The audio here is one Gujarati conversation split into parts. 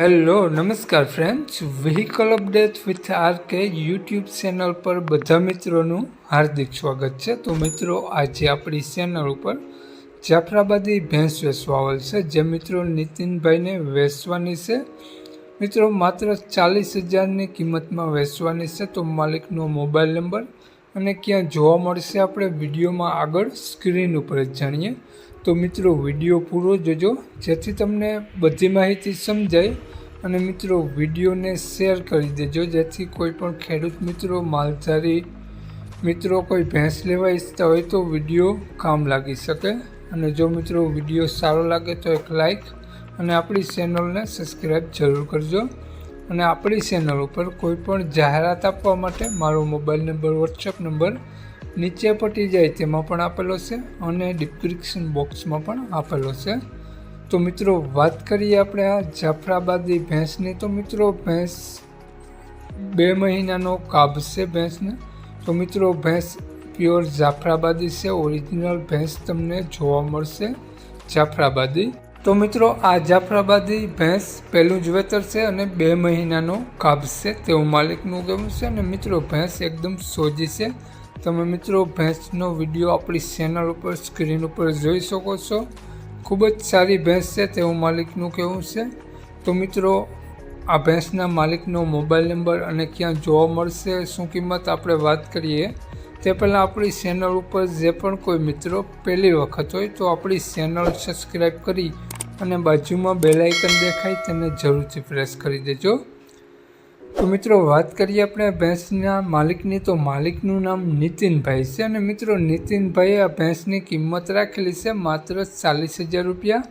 હેલો, નમસ્કાર friends vehicle update with R K YouTube channel પર બધા મિત્રોનું હાર્દિક સ્વાગત છે. તો મિત્રો, આજે આપણી ચેનલ ઉપર જાફરાબાદી ભેંસ વેચવા આવેલ છે. જે મિત્રો નીતિનભાઈને વેચવાની છે. મિત્રો, માત્ર ચાલીસ હજારની કિંમતમાં વેચવાની છે. તો માલિકનો મોબાઈલ નંબર અને ક્યાં જોવા મળશે આપણે વિડીયોમાં આગળ સ્ક્રીન ઉપર જ જાણીએ. તો મિત્રો, વીડિયો પૂરો જોજો, જેથી તમને બધી માહિતી સમજાય અને મિત્રો, વિડીયોને શેર કરી દેજો, જેથી કોઈ પણ ખેડૂત મિત્રો, માલધારી મિત્રો કોઈ ભેંસ લેવા ઈચ્છતા હોય તો વીડિયો કામ લાગી શકે. અને જો મિત્રો, વીડિયો સારો લાગે તો એક લાઈક અને આપણી ચેનલને સબસ્ક્રાઈબ જરૂર કરજો. અને આપણી ચેનલ ઉપર કોઈ પણ જાહેરાત આપવા માટે મારો મોબાઈલ નંબર વોટ્સઅપ નંબર નીચે પટી જાય તેમાં પણ આપેલો છે અને ડિસ્ક્રિપ્શન બોક્સમાં પણ આપેલો છે. તો મિત્રો, વાત કરીએ આપણે આ જાફરાબાદી ભેંસની. તો મિત્રો, ભેંસ બે મહિનાનો કાબ છે ભેંસને. તો મિત્રો, ભેંસ પ્યોર જાફરાબાદી છે. ઓરિજિનલ ભેંસ તમને જોવા મળશે જાફરાબાદી. તો મિત્રો, આ જાફરાબાદી ભેંસ પહેલું જ વેતર છે અને બે મહિનાનો કાબ છે. તેવું માલિકનું કહેવું છે અને મિત્રો, ભેંસ એકદમ સોજી છે. તમે મિત્રો, ભેંસનો વીડિયો આપણી ચેનલ ઉપર સ્ક્રીન ઉપર જોઈ શકો છો. ખૂબ જ સારી ભેંસ છે તેવું માલિકનું કહેવું છે. તો મિત્રો, આ ભેંસના માલિકનો મોબાઈલ નંબર અને ક્યાં જોવા મળશે, શું કિંમત આપણે વાત કરીએ? તે પહેલાં આપણી ચેનલ ઉપર જે પણ કોઈ મિત્રો પહેલી વખત હોય તો આપણી ચેનલ સબસ્ક્રાઈબ કરી અને બાજુમાં બેલાઇકન દેખાય તેને જરૂરથી પ્રેસ કરી દેજો. તો મિત્રો વાત કરીએ આપણે ભેંસના માલિકની. તો માલિકનું નામ નીતિનભાઈ છે અને મિત્રો નીતિનભાઈએ આ ભેંસની કિંમત રાખેલી છે માત્ર ચાલીસ હજાર રૂપિયા.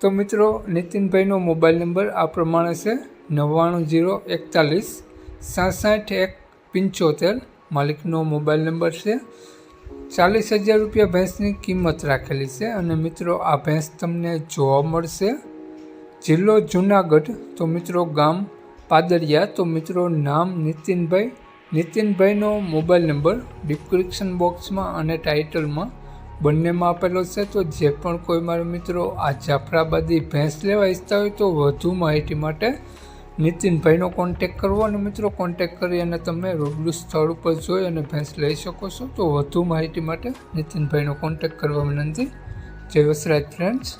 તો મિત્રો નીતિનભાઈનો મોબાઈલ નંબર આ પ્રમાણે છે નવ્વાણું જીરો એકતાલીસ, સાસઠ એક પંચોતેર માલિકનો મોબાઈલ નંબર છે. ચાલીસ હજાર રૂપિયા ભેંસની કિંમત રાખેલી છે અને મિત્રો, આ ભેંસ તમને જોવા મળશે. જિલ્લો જુનાગઢ, તો મિત્રો ગામ પાદરિયા, તો મિત્રો નામ નીતિનભાઈ. નીતિનભાઈનો મોબાઈલ નંબર ડિસ્ક્રિપ્શન બોક્સમાં અને ટાઇટલમાં બંનેમાં આપેલો છે. તો જે પણ કોઈ મારા મિત્રો આ જાફરાબાદી ભેંસ લેવા ઈચ્છતા હોય તો વધુ માહિતી માટે નીતિનભાઈનો કોન્ટેક કરવો અને મિત્રો કોન્ટેક કરી અને તમે રૂબરૂ સ્થળ ઉપર જોઈ અને ભેંસ લઈ શકો છો. તો વધુ માહિતી માટે નીતિનભાઈનો કોન્ટેક કરવા વિનંતી. જય વસરાજ ફ્રેન્ડ્સ